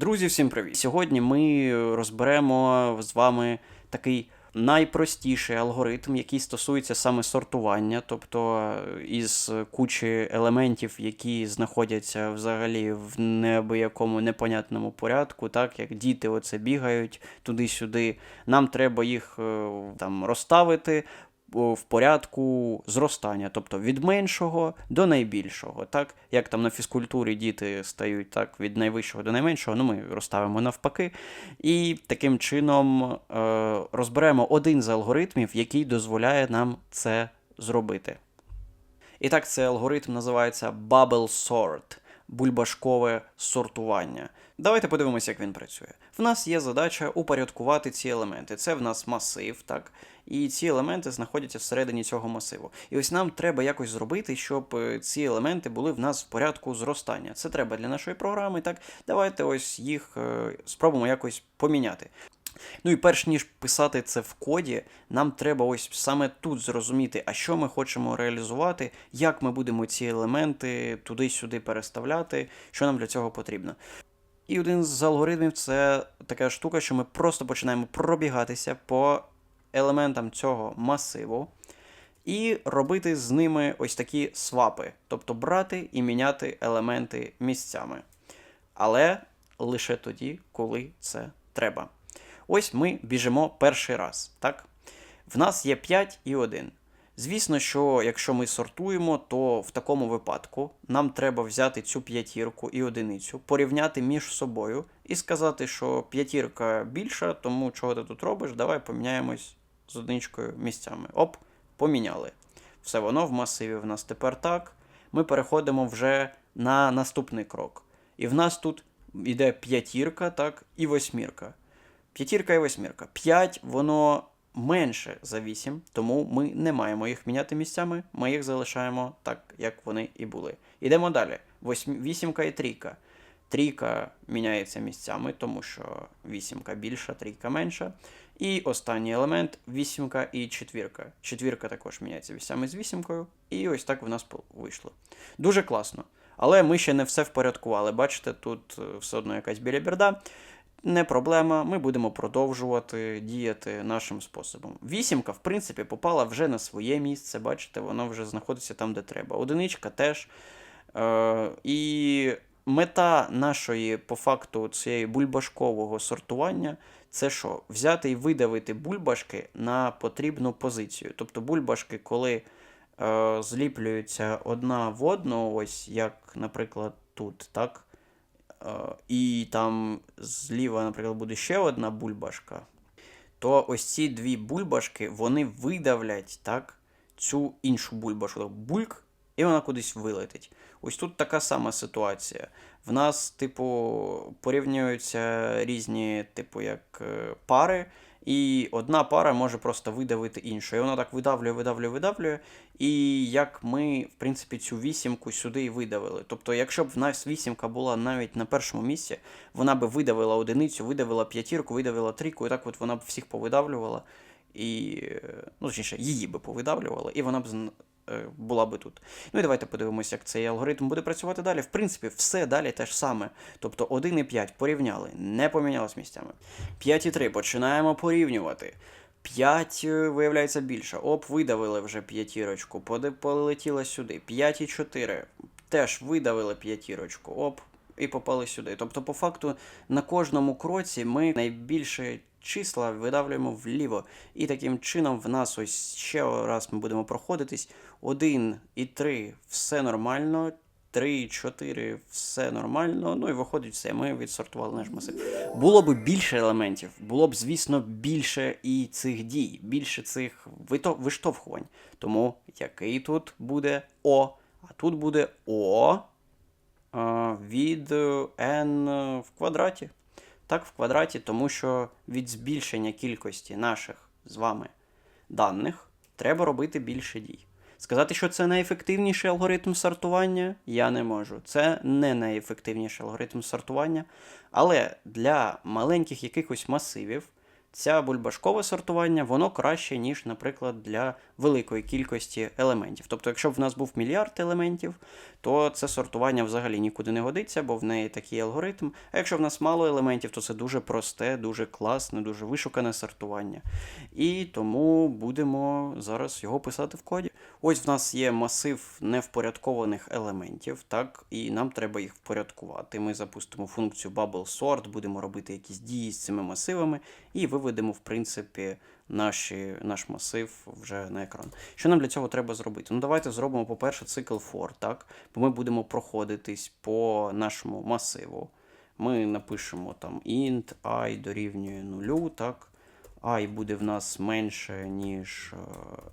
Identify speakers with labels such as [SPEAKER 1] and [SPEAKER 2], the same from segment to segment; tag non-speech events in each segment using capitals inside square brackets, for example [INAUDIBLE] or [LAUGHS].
[SPEAKER 1] Друзі, всім привіт! Сьогодні ми розберемо з вами такий найпростіший алгоритм, який стосується саме сортування, тобто е, із кучі елементів, які знаходяться взагалі в неабиякому непонятному порядку, так як діти оце бігають туди-сюди. Нам треба їх е, там розставити в порядку зростання, тобто від меншого до найбільшого. Так? Як там на фізкультурі діти стають так, від найвищого до найменшого, ну ми розставимо навпаки. І таким чином е, розберемо один з алгоритмів, який дозволяє нам це зробити. І так, цей алгоритм називається Bubble Sort бульбашкове сортування. Давайте подивимося, як він працює. В нас є задача упорядкувати ці елементи. Це в нас масив, так? І ці елементи знаходяться всередині цього масиву. І ось нам треба якось зробити, щоб е, ці елементи були в нас в порядку зростання. Це треба для нашої програми. Так, давайте ось їх е, спробуємо якось поміняти. Ну і перш ніж писати це в коді, нам треба ось саме тут зрозуміти, а що ми хочемо реалізувати, як ми будемо ці елементи туди-сюди переставляти, що нам для цього потрібно. І один з алгоритмів це така штука, що ми просто починаємо пробігатися по елементам цього масиву і робити з ними ось такі свапи, тобто брати і міняти елементи місцями. Але лише тоді, коли це треба. Ось ми біжимо перший раз. так? В нас є 5 і 1. Звісно, що якщо ми сортуємо, то в такому випадку нам треба взяти цю п'ятірку і одиницю, порівняти між собою і сказати, що п'ятірка більша, тому чого ти тут робиш, давай поміняємось з одиничкою місцями. Оп, поміняли. Все воно в масиві в нас тепер так. Ми переходимо вже на наступний крок. І в нас тут йде п'ятірка, так, і восьмірка. П'ятірка і восьмірка. 5 воно менше за 8, тому ми не маємо їх міняти місцями, ми їх залишаємо так, як вони і були. Ідемо далі. Вісімка і трійка. Трійка міняється місцями, тому що вісімка більша, трійка менша. І останній елемент вісімка і четвірка. Четвірка також міняється місцями з вісімкою. І ось так в нас вийшло. Дуже класно. Але ми ще не все впорядкували. Бачите, тут е, все одно якась біляберда. Не проблема, ми будемо продовжувати діяти нашим способом. Вісімка, в принципі, попала вже на своє місце, бачите, воно вже знаходиться там, де треба. Одиничка теж. Е, І мета нашої, по факту, цієї бульбашкового сортування це що? Взяти і видавити бульбашки на потрібну позицію. Тобто бульбашки, коли е, зліплюються одна в одну, ось як, наприклад, тут, так? Е, і там зліва, наприклад, буде ще одна бульбашка, то ось ці дві бульбашки вони видавлять так, цю іншу бульбашку. Бульк, і вона кудись вилетить. Ось тут така сама ситуація. В нас, типу, порівнюються різні, типу, як е, пари. І одна пара може просто видавити іншу. І вона так видавлює, видавлює, видавлює. І як ми, в принципі, цю вісімку сюди і видавили. Тобто, якщо б в нас вісімка була навіть на першому місці, вона би видавила одиницю, видавила п'ятірку, видавила трійку, і так от вона б всіх повидавлювала. І, ну, точніше, її би повидавлювала, і вона б е, була би тут. Ну і давайте подивимося, як цей алгоритм буде працювати далі. В принципі, все далі те ж саме. Тобто 1 і 5 порівняли, не помінялось місцями. 5 і 3 починаємо порівнювати. 5 е, виявляється більше. Оп, видавили вже п'ятірочку, полетіла сюди. 5 і 4 теж видавили п'ятірочку. Оп, і попали сюди. Тобто, по факту, на кожному кроці ми найбільше числа видавлюємо вліво. І таким чином в нас ось ще раз ми будемо проходитись. 1 і 3 все нормально. 3, 4, все нормально. Ну і виходить все, ми відсортували наш масив. Було б більше елементів, було б, звісно, більше і цих дій, більше цих виштовхувань. Тому який тут буде О, а тут буде О від n в квадраті. Так, в квадраті, тому що від збільшення кількості наших з вами даних треба робити більше дій. Сказати, що це найефективніший алгоритм сортування, я не можу. Це не найефективніший алгоритм сортування. Але для маленьких якихось масивів ця бульбашкове сортування, воно краще, ніж, наприклад, для великої кількості елементів. Тобто, якщо б в нас був мільярд елементів, то це сортування взагалі нікуди не годиться, бо в неї такий алгоритм. А якщо в нас мало елементів, то це дуже просте, дуже класне, дуже вишукане сортування. І тому будемо зараз його писати в коді. Ось в нас є масив невпорядкованих елементів, так, і нам треба їх впорядкувати. Ми запустимо функцію bubble sort, будемо робити якісь дії з цими масивами, і виведемо, в принципі, наші, наш масив вже на екран. Що нам для цього треба зробити? Ну, давайте зробимо, по-перше, цикл for, так? Бо ми будемо проходитись по нашому масиву. Ми напишемо там int i дорівнює нулю, так? I буде в нас менше, ніж е,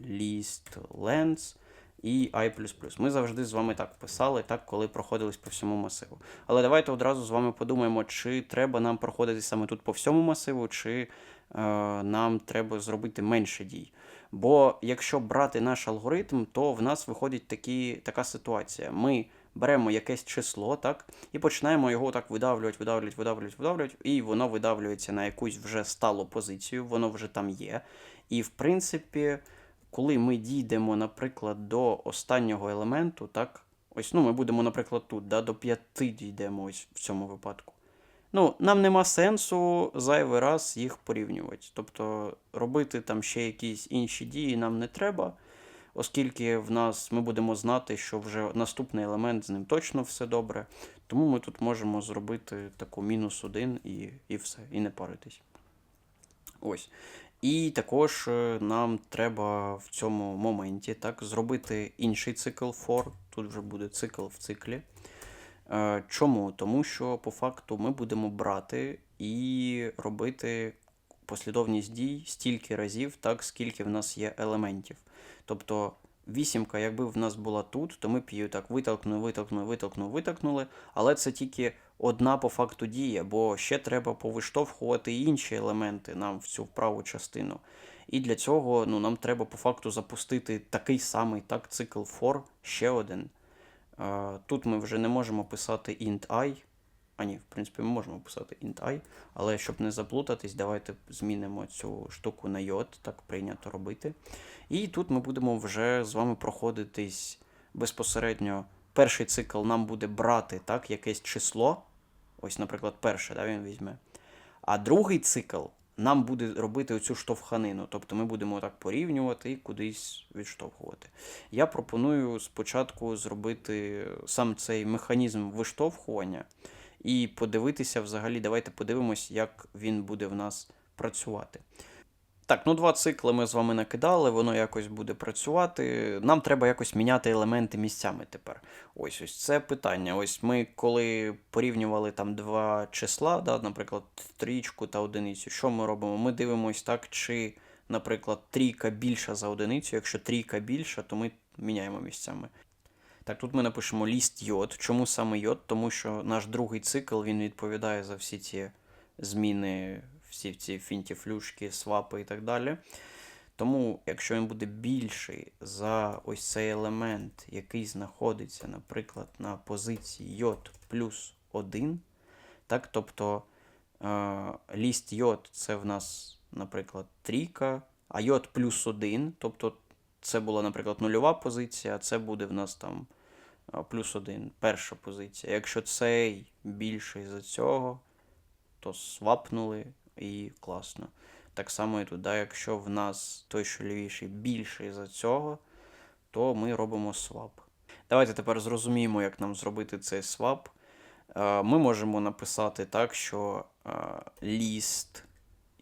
[SPEAKER 1] list length і i++. Ми завжди з вами так писали, так, коли проходились по всьому масиву. Але давайте одразу з вами подумаємо, чи треба нам проходити саме тут по всьому масиву, чи е, нам треба зробити менше дій. Бо якщо брати наш алгоритм, то в нас виходить такі, така ситуація. Ми беремо якесь число, так, і починаємо його так видавлювати, видавлювати, видавлювати, видавлювати, і воно видавлюється на якусь вже сталу позицію, воно вже там є. І в принципі, коли ми дійдемо, наприклад, до останнього елементу, так, ось ну, ми будемо, наприклад, тут, да, до 5 дійдемо ось в цьому випадку. Ну, нам нема сенсу зайвий раз їх порівнювати. Тобто робити там ще якісь інші дії нам не треба, оскільки в нас ми будемо знати, що вже наступний елемент з ним точно все добре. Тому ми тут можемо зробити таку мінус один і, і все, і не паритись. Ось. І також е, нам треба в цьому моменті так, зробити інший цикл for. Тут вже буде цикл в циклі. Е, Чому? Тому що по факту ми будемо брати і робити послідовність дій стільки разів, так, скільки в нас є елементів. Тобто вісімка, якби в нас була тут, то ми б її так витолкнули, витолкнули, витолкнули, витолкнули, але це тільки одна по факту дія, бо ще треба повиштовхувати інші елементи нам в цю праву частину. І для цього ну, нам треба по факту запустити такий самий так, цикл for, ще один. Тут ми вже не можемо писати int i. А ні, в принципі, ми можемо писати int але щоб не заплутатись, давайте змінимо цю штуку на йод, так прийнято робити. І тут ми будемо вже з вами проходитись безпосередньо. Перший цикл нам буде брати так, якесь число. Ось, наприклад, перше, да, він візьме. А другий цикл нам буде робити оцю штовханину. Тобто ми будемо так порівнювати і кудись відштовхувати. Я пропоную спочатку зробити сам цей механізм виштовхування і подивитися взагалі, давайте подивимось, як він буде в нас працювати. Так, ну два цикли ми з вами накидали, воно якось буде працювати. Нам треба якось міняти елементи місцями тепер. Ось ось це питання. Ось ми коли порівнювали там два числа, да, наприклад, трічку та одиницю, що ми робимо? Ми дивимось так, чи, наприклад, трійка більша за одиницю. Якщо трійка більша, то ми міняємо місцями. Так, тут ми напишемо ліст йод. Чому саме йод? Тому що наш другий цикл він відповідає за всі ці зміни всі ці фінтіфлюшки, свапи і так далі. Тому, якщо він буде більший за ось цей елемент, який знаходиться, наприклад, на позиції J плюс 1, так, тобто е, ліст J це в нас, наприклад, трійка, а J плюс 1, тобто це була, наприклад, нульова позиція, а це буде в нас там плюс 1, перша позиція. Якщо цей більший за цього, то свапнули і класно. Так само і тут, да, якщо в нас той, що лівіший, більший за цього, то ми робимо свап. Давайте тепер зрозуміємо, як нам зробити цей свап. Ми можемо написати так, що ліст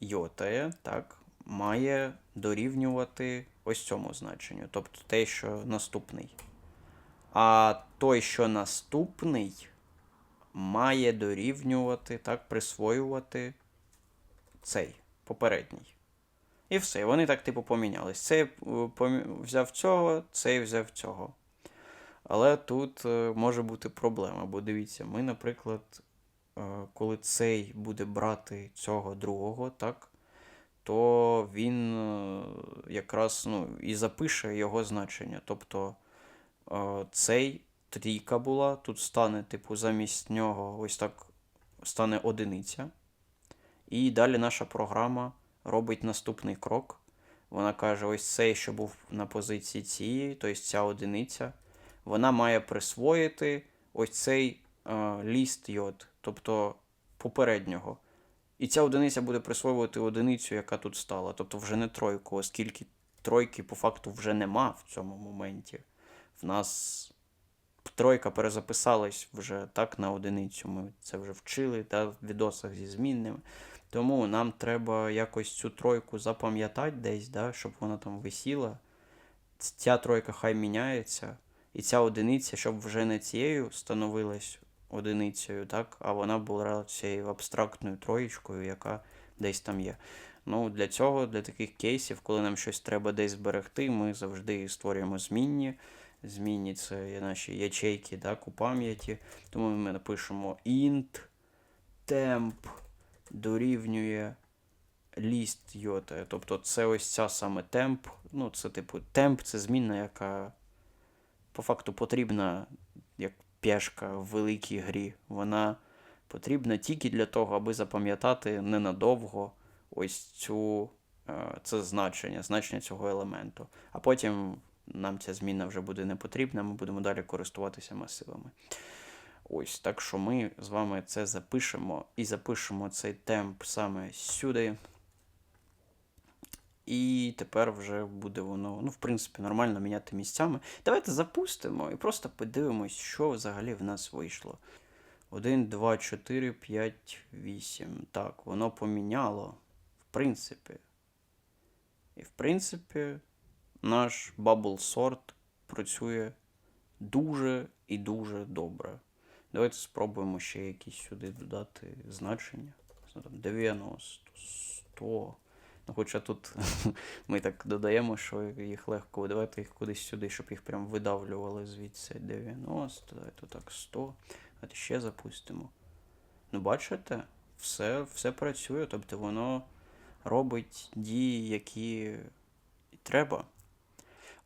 [SPEAKER 1] йотає так, має дорівнювати ось цьому значенню, тобто те, що наступний. А той, що наступний, має дорівнювати, так, присвоювати цей попередній. І все. Вони так, типу, помінялись. Цей е, взяв цього, цей взяв цього. Але тут е, може бути проблема, бо дивіться, ми, наприклад, е, коли цей буде брати цього другого, так, то він якраз ну, і запише його значення. Тобто цей трійка була, тут стане, типу, замість нього ось так стане одиниця. І далі наша програма робить наступний крок. Вона каже: ось цей, що був на позиції цієї, тобто ця одиниця, вона має присвоїти ось цей е, ліст йод, тобто попереднього. І ця одиниця буде присвоювати одиницю, яка тут стала. Тобто вже не тройку, оскільки тройки по факту вже нема в цьому моменті. В нас тройка перезаписалась вже так на одиницю. Ми це вже вчили та в відосах зі змінними. Тому нам треба якось цю тройку запам'ятати десь, да, щоб вона там висіла. Ця тройка хай міняється. І ця одиниця, щоб вже не цією становилась одиницею, так, а вона була цією абстрактною троєчкою, яка десь там є. Ну, для цього, для таких кейсів, коли нам щось треба десь зберегти, ми завжди створюємо змінні. Змінні наші ячейки так, у пам'яті. Тому ми напишемо int temp дорівнює ліст йота. Тобто це ось ця саме темп. Ну, це типу темп це змінна, яка по факту потрібна як пешка в великій грі. Вона потрібна тільки для того, аби запам'ятати ненадовго ось цю, е, це значення, значення цього елементу. А потім нам ця зміна вже буде не потрібна, ми будемо далі користуватися масивами. Ось, так що ми з вами це запишемо і запишемо цей темп саме сюди. І тепер вже буде воно, ну, в принципі, нормально міняти місцями. Давайте запустимо і просто подивимось, що взагалі в нас вийшло. 1, 2, 4, 5, 8. Так, воно поміняло. В принципі. І в принципі, наш Bubble Sort працює дуже і дуже добре. Давайте спробуємо ще якісь сюди додати значення. Що там, 90, 100. Ну, хоча тут [LAUGHS] ми так додаємо, що їх легко видавати їх кудись сюди, щоб їх прям видавлювали звідси 90, давайте так 100. Давайте ще запустимо. Ну, бачите, все, все працює, тобто воно робить дії, які треба.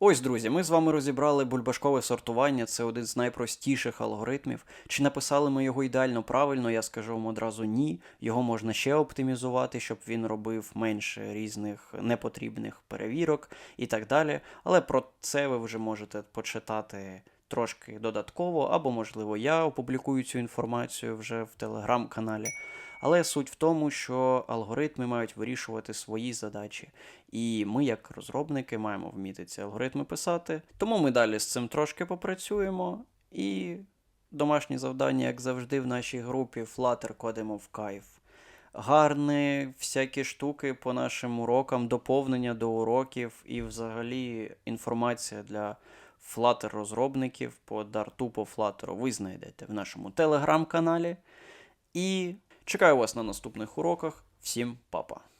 [SPEAKER 1] Ось, друзі, ми з вами розібрали бульбашкове сортування. Це один з найпростіших алгоритмів. Чи написали ми його ідеально правильно? Я скажу вам одразу ні. Його можна ще оптимізувати, щоб він робив менше різних непотрібних перевірок і так далі. Але про це ви вже можете почитати трошки додатково, або, можливо, я опублікую цю інформацію вже в телеграм-каналі. Але суть в тому, що алгоритми мають вирішувати свої задачі. І ми, як розробники, маємо вміти ці алгоритми писати. Тому ми далі з цим трошки попрацюємо. І домашні завдання, як завжди, в нашій групі Flutter кодимо в кайф. Гарні всякі штуки по нашим урокам, доповнення до уроків і взагалі інформація для Flutter розробників по дарту по Flutter ви знайдете в нашому телеграм-каналі. І чекаю вас на наступних уроках. Всім па-па!